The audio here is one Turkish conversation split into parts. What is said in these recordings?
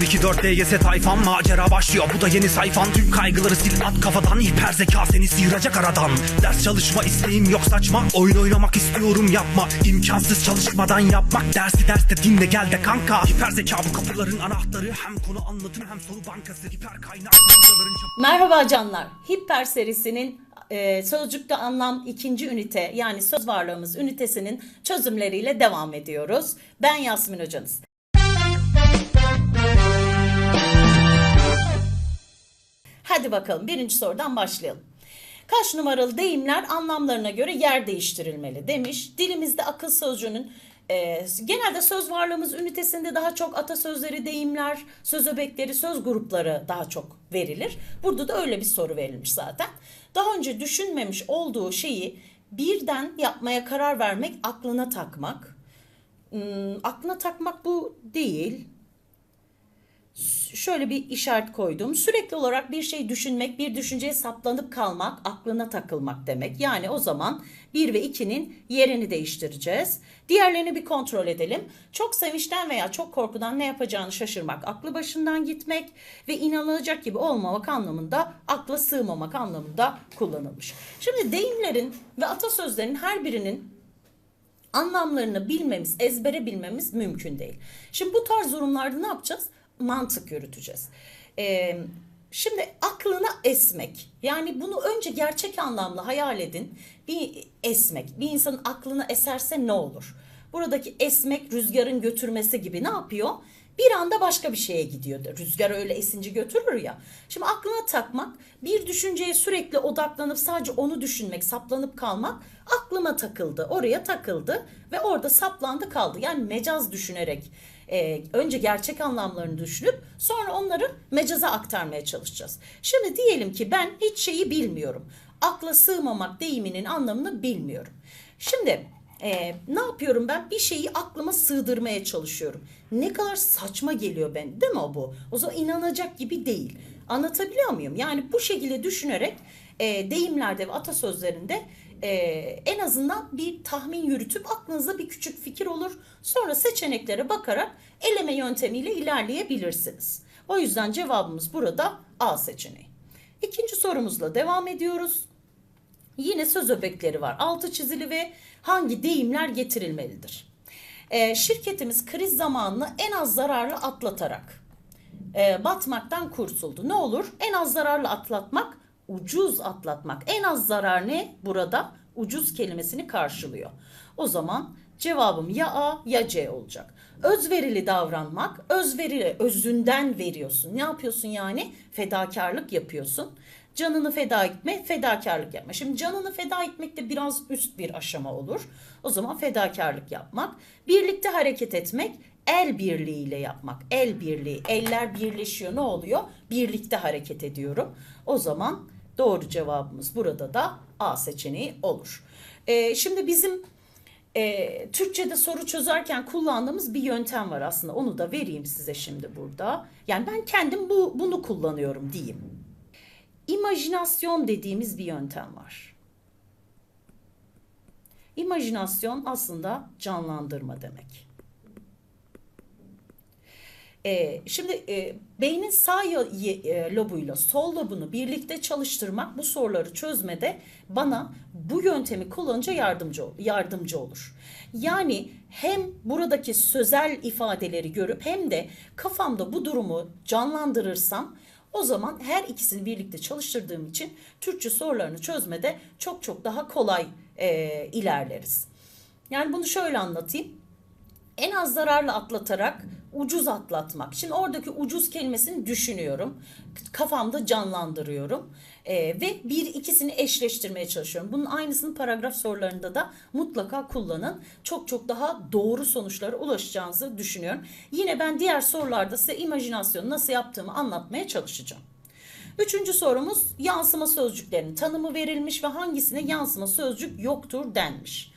024 DGS tayfan macera başlıyor. Bu da yeni sayfan. Tüm kaygıları sil at kafadan. Hiper zeka seni sıyıracak aradan. Ders çalışma isteğim yok saçma. Oyun oynamak istiyorum yapma. İmkansız çalışmadan yapmak. Dersi derste dinle gel de kanka. Hiper zeka bu kapıların anahtarı. Hem konu anlatım hem soru bankası. Hiper kaynak Merhaba canlar. Hipper serisinin e, sözcükte anlam ikinci ünite yani söz varlığımız ünitesinin çözümleriyle devam ediyoruz. Ben Yasmin hocanız. Hadi bakalım birinci sorudan başlayalım. Kaç numaralı deyimler anlamlarına göre yer değiştirilmeli demiş. Dilimizde akıl sözcüğünün e, genelde söz varlığımız ünitesinde daha çok atasözleri, deyimler, söz öbekleri, söz grupları daha çok verilir. Burada da öyle bir soru verilmiş zaten. Daha önce düşünmemiş olduğu şeyi birden yapmaya karar vermek, aklına takmak. Hmm, aklına takmak bu değil şöyle bir işaret koydum. Sürekli olarak bir şey düşünmek, bir düşünceye saplanıp kalmak, aklına takılmak demek. Yani o zaman 1 ve 2'nin yerini değiştireceğiz. Diğerlerini bir kontrol edelim. Çok sevinçten veya çok korkudan ne yapacağını şaşırmak, aklı başından gitmek ve inanılacak gibi olmamak anlamında, akla sığmamak anlamında kullanılmış. Şimdi deyimlerin ve atasözlerin her birinin anlamlarını bilmemiz, ezbere bilmemiz mümkün değil. Şimdi bu tarz durumlarda ne yapacağız? Mantık yürüteceğiz. Ee, şimdi aklına esmek. Yani bunu önce gerçek anlamda hayal edin. Bir esmek. Bir insanın aklına eserse ne olur? Buradaki esmek rüzgarın götürmesi gibi ne yapıyor? bir anda başka bir şeye gidiyor. Rüzgar öyle esinci götürür ya. Şimdi aklına takmak, bir düşünceye sürekli odaklanıp sadece onu düşünmek, saplanıp kalmak aklıma takıldı. Oraya takıldı ve orada saplandı kaldı. Yani mecaz düşünerek e, önce gerçek anlamlarını düşünüp sonra onları mecaza aktarmaya çalışacağız. Şimdi diyelim ki ben hiç şeyi bilmiyorum. Akla sığmamak deyiminin anlamını bilmiyorum. Şimdi ee, ne yapıyorum ben? Bir şeyi aklıma sığdırmaya çalışıyorum. Ne kadar saçma geliyor ben, değil mi o bu? O zaman inanacak gibi değil. Anlatabiliyor muyum? Yani bu şekilde düşünerek e, deyimlerde ve atasözlerinde e, en azından bir tahmin yürütüp aklınızda bir küçük fikir olur. Sonra seçeneklere bakarak eleme yöntemiyle ilerleyebilirsiniz. O yüzden cevabımız burada A seçeneği. İkinci sorumuzla devam ediyoruz. Yine söz öbekleri var. Altı çizili ve hangi deyimler getirilmelidir? E, şirketimiz kriz zamanını en az zararlı atlatarak e, batmaktan kurtuldu. Ne olur? En az zararlı atlatmak, ucuz atlatmak. En az zarar ne? Burada ucuz kelimesini karşılıyor. O zaman cevabım ya A ya C olacak. Özverili davranmak, özverili özünden veriyorsun. Ne yapıyorsun yani? Fedakarlık yapıyorsun canını feda etme, fedakarlık yapma. Şimdi canını feda etmek de biraz üst bir aşama olur. O zaman fedakarlık yapmak. Birlikte hareket etmek, el birliğiyle yapmak. El birliği, eller birleşiyor ne oluyor? Birlikte hareket ediyorum. O zaman doğru cevabımız burada da A seçeneği olur. Ee, şimdi bizim e, Türkçe'de soru çözerken kullandığımız bir yöntem var aslında. Onu da vereyim size şimdi burada. Yani ben kendim bu bunu kullanıyorum diyeyim imajinasyon dediğimiz bir yöntem var. İmajinasyon aslında canlandırma demek. Ee, şimdi e, beynin sağ e, lobuyla sol lobunu birlikte çalıştırmak bu soruları çözmede bana bu yöntemi kullanınca yardımcı yardımcı olur. Yani hem buradaki sözel ifadeleri görüp hem de kafamda bu durumu canlandırırsam o zaman her ikisini birlikte çalıştırdığım için Türkçe sorularını çözmede çok çok daha kolay e, ilerleriz. Yani bunu şöyle anlatayım. En az zararlı atlatarak ucuz atlatmak. Şimdi oradaki ucuz kelimesini düşünüyorum. Kafamda canlandırıyorum. Ee, ve bir ikisini eşleştirmeye çalışıyorum. Bunun aynısını paragraf sorularında da mutlaka kullanın. Çok çok daha doğru sonuçlara ulaşacağınızı düşünüyorum. Yine ben diğer sorularda size imajinasyonu nasıl yaptığımı anlatmaya çalışacağım. Üçüncü sorumuz yansıma sözcüklerinin tanımı verilmiş ve hangisine yansıma sözcük yoktur denmiş.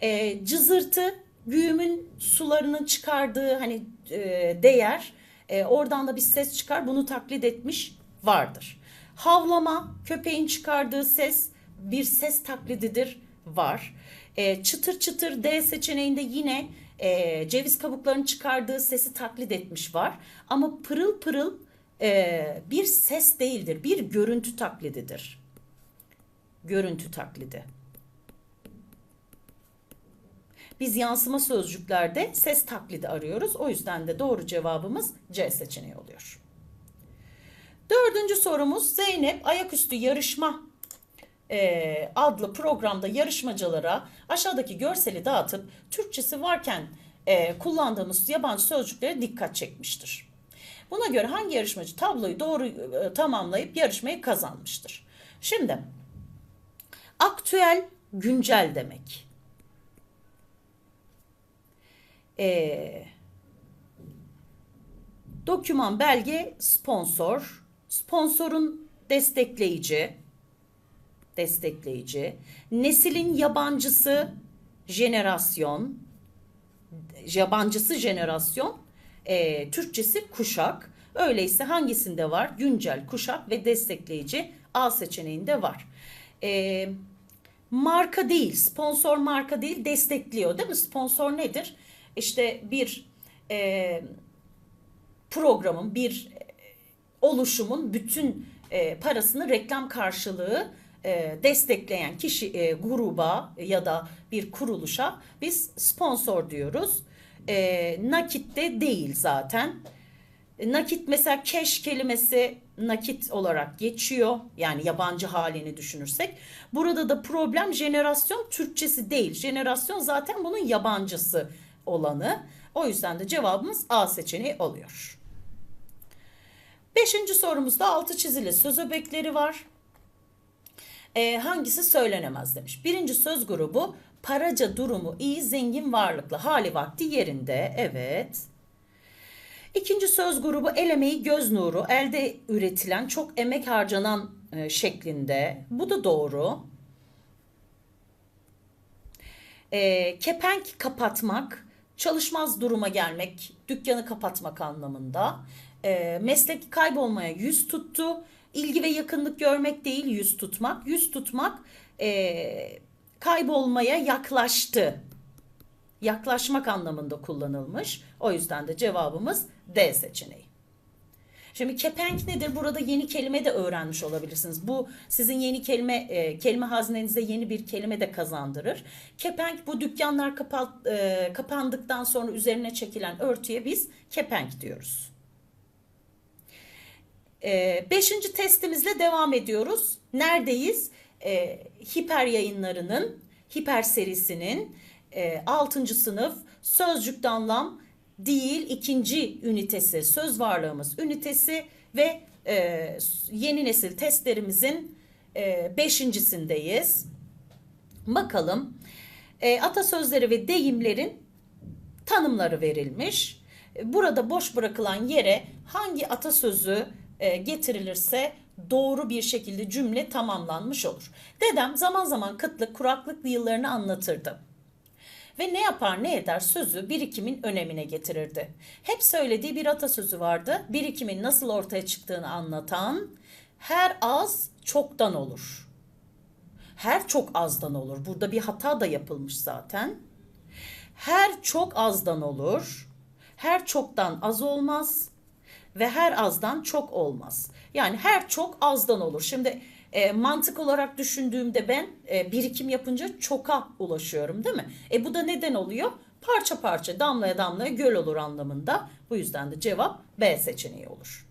E, cızırtı güğümün sularının çıkardığı hani e, değer e, oradan da bir ses çıkar bunu taklit etmiş vardır. Havlama köpeğin çıkardığı ses bir ses taklididir var. E, çıtır çıtır D seçeneğinde yine e, ceviz kabuklarının çıkardığı sesi taklit etmiş var. Ama pırıl pırıl e, bir ses değildir. Bir görüntü taklididir. Görüntü taklidi. Biz yansıma sözcüklerde ses taklidi arıyoruz. O yüzden de doğru cevabımız C seçeneği oluyor. Dördüncü sorumuz Zeynep ayaküstü yarışma e, adlı programda yarışmacılara aşağıdaki görseli dağıtıp Türkçesi varken e, kullandığımız yabancı sözcüklere dikkat çekmiştir. Buna göre hangi yarışmacı tabloyu doğru e, tamamlayıp yarışmayı kazanmıştır? Şimdi aktüel güncel demek. E, doküman belge sponsor, sponsorun destekleyici, destekleyici. Neslin yabancısı jenerasyon. Yabancısı jenerasyon. E, Türkçesi kuşak. Öyleyse hangisinde var? Güncel, kuşak ve destekleyici A seçeneğinde var. E, marka değil, sponsor marka değil, destekliyor değil mi? Sponsor nedir? İşte bir e, programın, bir oluşumun bütün e, parasını reklam karşılığı e, destekleyen kişi e, gruba ya da bir kuruluşa biz sponsor diyoruz. E, nakit de değil zaten. E, Nakit mesela cash kelimesi nakit olarak geçiyor. Yani yabancı halini düşünürsek. Burada da problem jenerasyon Türkçesi değil. Jenerasyon zaten bunun yabancısı olanı. O yüzden de cevabımız A seçeneği oluyor. Beşinci sorumuzda altı çizili söz öbekleri var. E, hangisi söylenemez demiş. Birinci söz grubu paraca durumu iyi, zengin, varlıklı, hali vakti yerinde. Evet. İkinci söz grubu el emeği, göz nuru, elde üretilen, çok emek harcanan e, şeklinde. Bu da doğru. E, kepenk kapatmak, çalışmaz duruma gelmek, dükkanı kapatmak anlamında. E, meslek kaybolmaya yüz tuttu. İlgi ve yakınlık görmek değil yüz tutmak. Yüz tutmak e, kaybolmaya yaklaştı. Yaklaşmak anlamında kullanılmış. O yüzden de cevabımız D seçeneği. Şimdi kepenk nedir? Burada yeni kelime de öğrenmiş olabilirsiniz. Bu sizin yeni kelime e, kelime hazinenize yeni bir kelime de kazandırır. Kepenk bu dükkanlar kapat, e, kapandıktan sonra üzerine çekilen örtüye biz kepenk diyoruz. E, beşinci testimizle devam ediyoruz. Neredeyiz? E, hiper yayınlarının, hiper serisinin e, 6. sınıf sözcükte anlam değil ikinci ünitesi söz varlığımız ünitesi ve e, yeni nesil testlerimizin e, beşincisindeyiz. Bakalım e, atasözleri ve deyimlerin tanımları verilmiş. Burada boş bırakılan yere hangi atasözü e, getirilirse doğru bir şekilde cümle tamamlanmış olur. Dedem zaman zaman kıtlık, kuraklık yıllarını anlatırdı. Ve ne yapar ne eder sözü birikimin önemine getirirdi. Hep söylediği bir atasözü vardı. Birikimin nasıl ortaya çıktığını anlatan her az çoktan olur. Her çok azdan olur. Burada bir hata da yapılmış zaten. Her çok azdan olur. Her çoktan az olmaz ve her azdan çok olmaz. Yani her çok azdan olur. Şimdi e, mantık olarak düşündüğümde ben e, birikim yapınca çoka ulaşıyorum değil mi? E bu da neden oluyor? Parça parça damlaya damlaya göl olur anlamında. Bu yüzden de cevap B seçeneği olur.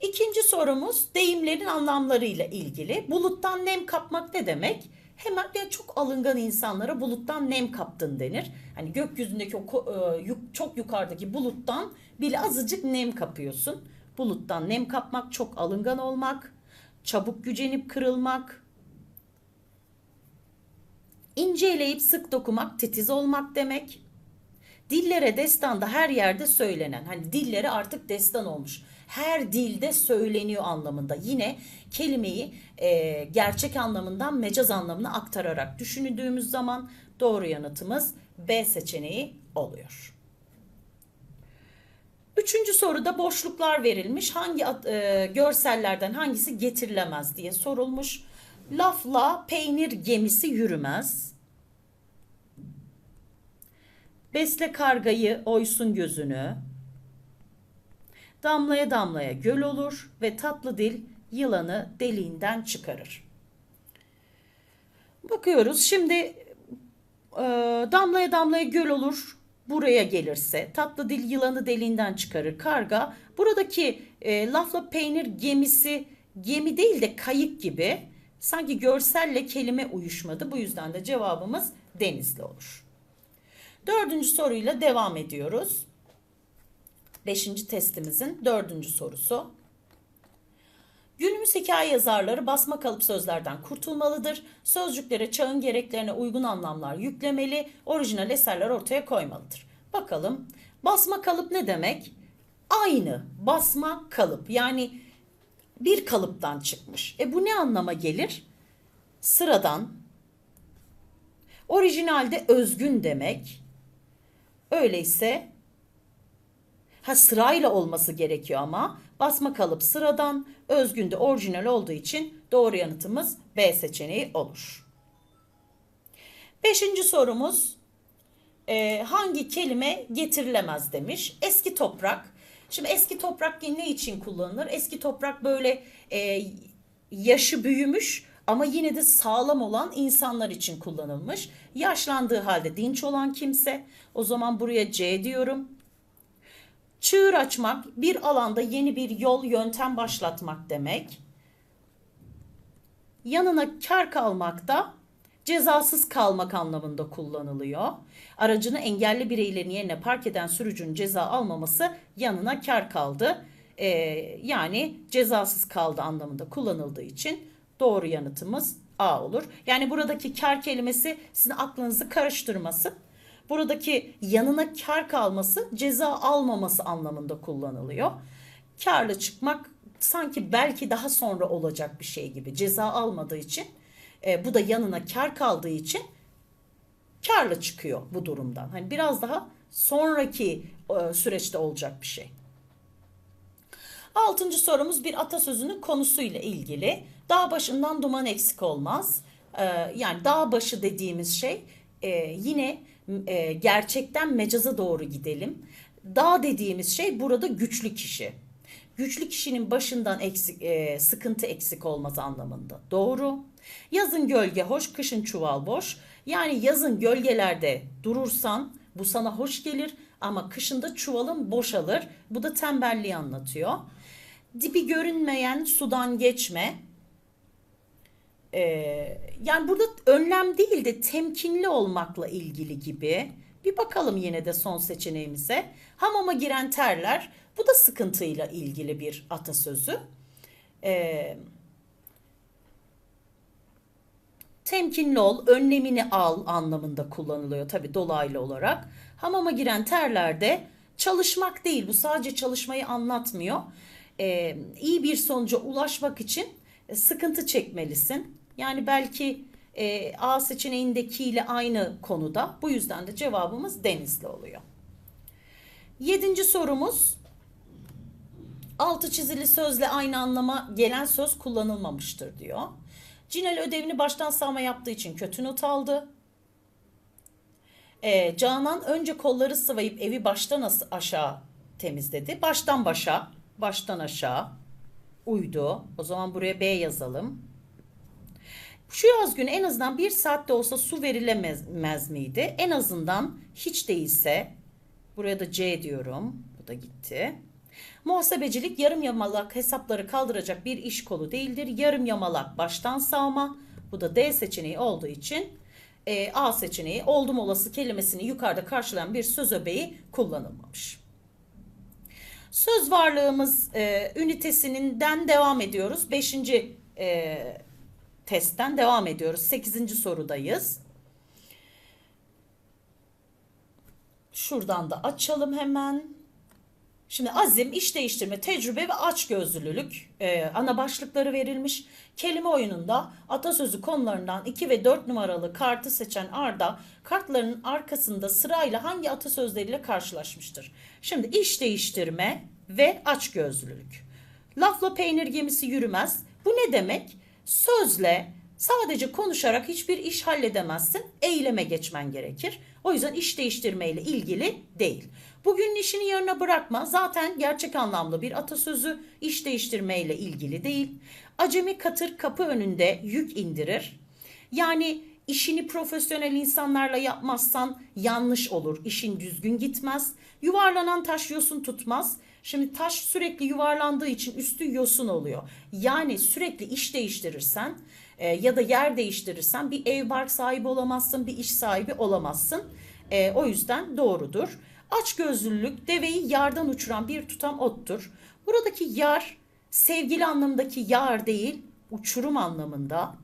İkinci sorumuz deyimlerin anlamlarıyla ilgili. Buluttan nem kapmak ne demek? Hemen ya çok alıngan insanlara buluttan nem kaptın denir. Hani gökyüzündeki o e, çok yukarıdaki buluttan bile azıcık nem kapıyorsun. Buluttan nem kapmak çok alıngan olmak, çabuk gücenip kırılmak, ince eleyip sık dokumak, titiz olmak demek. Dillere destanda her yerde söylenen, hani dillere artık destan olmuş. Her dilde söyleniyor anlamında. Yine kelimeyi e, gerçek anlamından mecaz anlamına aktararak düşündüğümüz zaman doğru yanıtımız B seçeneği oluyor. Üçüncü soruda boşluklar verilmiş. Hangi e, görsellerden hangisi getirilemez diye sorulmuş. Lafla peynir gemisi yürümez. Besle kargayı oysun gözünü. Damlaya damlaya göl olur ve tatlı dil yılanı deliğinden çıkarır. Bakıyoruz şimdi e, damlaya damlaya göl olur buraya gelirse tatlı dil yılanı deliğinden çıkarır karga buradaki e, lafla peynir gemisi gemi değil de kayık gibi sanki görselle kelime uyuşmadı bu yüzden de cevabımız denizli olur. Dördüncü soruyla devam ediyoruz. Beşinci testimizin dördüncü sorusu. Günümüz hikaye yazarları basma kalıp sözlerden kurtulmalıdır. Sözcüklere çağın gereklerine uygun anlamlar yüklemeli, orijinal eserler ortaya koymalıdır. Bakalım basma kalıp ne demek? Aynı basma kalıp yani bir kalıptan çıkmış. E bu ne anlama gelir? Sıradan, orijinalde özgün demek. Öyleyse Ha sırayla olması gerekiyor ama basma kalıp sıradan, özgün de orijinal olduğu için doğru yanıtımız B seçeneği olur. Beşinci sorumuz e, hangi kelime getirilemez demiş. Eski toprak. Şimdi eski toprak ne için kullanılır? Eski toprak böyle e, yaşı büyümüş ama yine de sağlam olan insanlar için kullanılmış. Yaşlandığı halde dinç olan kimse. O zaman buraya C diyorum. Çığır açmak bir alanda yeni bir yol yöntem başlatmak demek. Yanına kar kalmak da cezasız kalmak anlamında kullanılıyor. Aracını engelli bireylerin yerine park eden sürücünün ceza almaması yanına kar kaldı. Ee, yani cezasız kaldı anlamında kullanıldığı için doğru yanıtımız A olur. Yani buradaki kar kelimesi sizin aklınızı karıştırmasın. Buradaki yanına kar kalması ceza almaması anlamında kullanılıyor. Karlı çıkmak sanki belki daha sonra olacak bir şey gibi ceza almadığı için e, bu da yanına kar kaldığı için karlı çıkıyor bu durumdan. Hani biraz daha sonraki e, süreçte olacak bir şey. Altıncı sorumuz bir atasözünün konusuyla ilgili. Dağ başından duman eksik olmaz. Ee, yani dağ başı dediğimiz şey e, yine e, gerçekten mecaza doğru gidelim. Dağ dediğimiz şey burada güçlü kişi. Güçlü kişinin başından eksik, e, sıkıntı eksik olmaz anlamında. Doğru. Yazın gölge hoş, kışın çuval boş. Yani yazın gölgelerde durursan bu sana hoş gelir ama kışında çuvalın boşalır. Bu da tembelliği anlatıyor. Dibi görünmeyen sudan geçme. Ee, yani burada önlem değil de temkinli olmakla ilgili gibi. Bir bakalım yine de son seçeneğimize. Hamama giren terler. Bu da sıkıntıyla ilgili bir atasözü. Ee, temkinli ol, önlemini al anlamında kullanılıyor tabi dolaylı olarak. Hamama giren terlerde çalışmak değil, bu sadece çalışmayı anlatmıyor. Ee, iyi bir sonuca ulaşmak için e, sıkıntı çekmelisin. Yani belki e, A seçeneğindekiyle aynı konuda. Bu yüzden de cevabımız denizli oluyor. Yedinci sorumuz. Altı çizili sözle aynı anlama gelen söz kullanılmamıştır diyor. Cinel ödevini baştan sağma yaptığı için kötü not aldı. Ee, Canan önce kolları sıvayıp evi baştan aşağı temizledi. Baştan başa, baştan aşağı uydu. O zaman buraya B yazalım. Şu yaz günü en azından bir saatte olsa su verilemez miydi? En azından hiç değilse buraya da C diyorum. Bu da gitti. Muhasebecilik yarım yamalak hesapları kaldıracak bir iş kolu değildir. Yarım yamalak baştan sağma. Bu da D seçeneği olduğu için e, A seçeneği oldum olası kelimesini yukarıda karşılayan bir söz öbeği kullanılmamış. Söz varlığımız e, ünitesinden devam ediyoruz. Beşinci e, testten devam ediyoruz. Sekizinci sorudayız. Şuradan da açalım hemen. Şimdi azim, iş değiştirme, tecrübe ve açgözlülük e, ana başlıkları verilmiş. Kelime oyununda atasözü konularından 2 ve 4 numaralı kartı seçen Arda kartlarının arkasında sırayla hangi atasözleriyle karşılaşmıştır? Şimdi iş değiştirme ve açgözlülük. Lafla peynir gemisi yürümez. Bu ne demek? Sözle Sadece konuşarak hiçbir iş halledemezsin. Eyleme geçmen gerekir. O yüzden iş değiştirmeyle ilgili değil. Bugünün işini yarına bırakma. Zaten gerçek anlamlı bir atasözü iş değiştirmeyle ilgili değil. Acemi katır kapı önünde yük indirir. Yani işini profesyonel insanlarla yapmazsan yanlış olur. İşin düzgün gitmez. Yuvarlanan taş yosun tutmaz. Şimdi taş sürekli yuvarlandığı için üstü yosun oluyor. Yani sürekli iş değiştirirsen e, ya da yer değiştirirsen bir ev bark sahibi olamazsın, bir iş sahibi olamazsın. E, o yüzden doğrudur. Açgözlülük deveyi yardan uçuran bir tutam ottur. Buradaki yar sevgili anlamındaki yar değil, uçurum anlamında.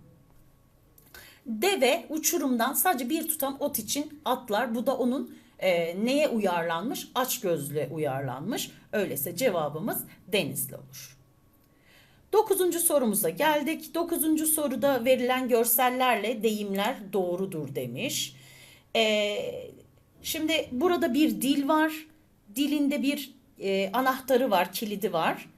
Deve uçurumdan sadece bir tutam ot için atlar. Bu da onun e, neye uyarlanmış? Açgözlüğe uyarlanmış. Öyleyse cevabımız denizli olur. Dokuzuncu sorumuza geldik. Dokuzuncu soruda verilen görsellerle deyimler doğrudur demiş. Ee, şimdi burada bir dil var. Dilinde bir e, anahtarı var, kilidi var.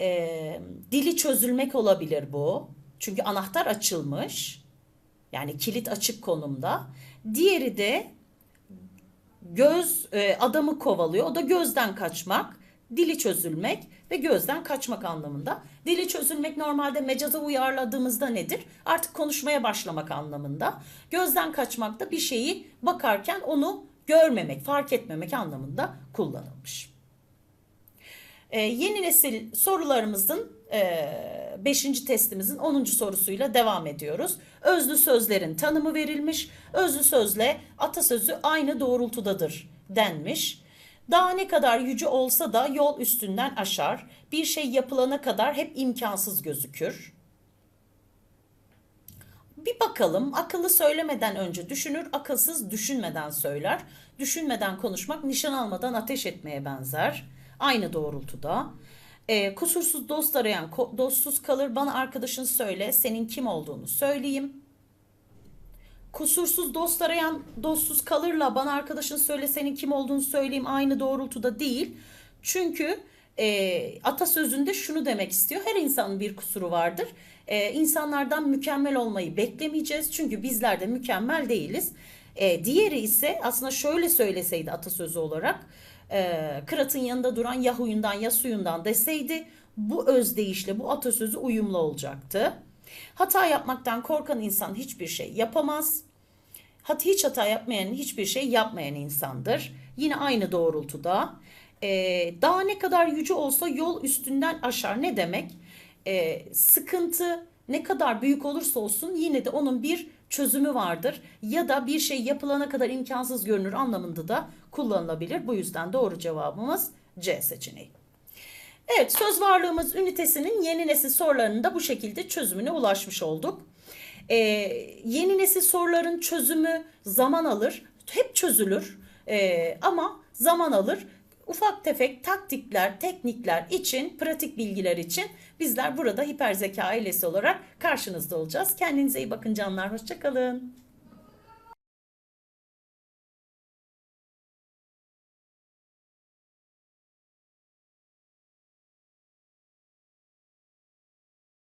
Ee, dili çözülmek olabilir bu. Çünkü anahtar açılmış. Yani kilit açık konumda. Diğeri de göz e, adamı kovalıyor. O da gözden kaçmak, dili çözülmek ve gözden kaçmak anlamında. Dili çözülmek normalde mecaza uyarladığımızda nedir? Artık konuşmaya başlamak anlamında. Gözden kaçmak da bir şeyi bakarken onu görmemek, fark etmemek anlamında kullanılmış. Ee, yeni nesil sorularımızın 5. testimizin 10. sorusuyla devam ediyoruz. Özlü sözlerin tanımı verilmiş. Özlü sözle atasözü aynı doğrultudadır denmiş. Dağ ne kadar yüce olsa da yol üstünden aşar. Bir şey yapılana kadar hep imkansız gözükür. Bir bakalım akıllı söylemeden önce düşünür, akılsız düşünmeden söyler. Düşünmeden konuşmak nişan almadan ateş etmeye benzer. Aynı doğrultuda. Ee, kusursuz dost arayan dostsuz kalır. Bana arkadaşın söyle, senin kim olduğunu söyleyeyim. Kusursuz dost arayan dostsuz kalırla bana arkadaşın söyle senin kim olduğunu söyleyeyim aynı doğrultuda değil. Çünkü e, atasözünde şunu demek istiyor. Her insanın bir kusuru vardır. E, insanlardan mükemmel olmayı beklemeyeceğiz. Çünkü bizler de mükemmel değiliz. E, diğeri ise aslında şöyle söyleseydi atasözü olarak. E, Kırat'ın yanında duran ya huyundan ya suyundan deseydi bu özdeyişle bu atasözü uyumlu olacaktı. Hata yapmaktan korkan insan hiçbir şey yapamaz. Hat hiç hata yapmayan hiçbir şey yapmayan insandır. Yine aynı doğrultuda. Ee, daha ne kadar yüce olsa yol üstünden aşar. Ne demek? Ee, sıkıntı ne kadar büyük olursa olsun yine de onun bir çözümü vardır. Ya da bir şey yapılana kadar imkansız görünür anlamında da kullanılabilir. Bu yüzden doğru cevabımız C seçeneği. Evet söz varlığımız ünitesinin yeni nesil sorularının da bu şekilde çözümüne ulaşmış olduk. Ee, yeni nesil soruların çözümü zaman alır. Hep çözülür Ee, ama zaman alır. Ufak tefek taktikler, teknikler için, pratik bilgiler için bizler burada hiper zeka ailesi olarak karşınızda olacağız. Kendinize iyi bakın canlar. Hoşçakalın.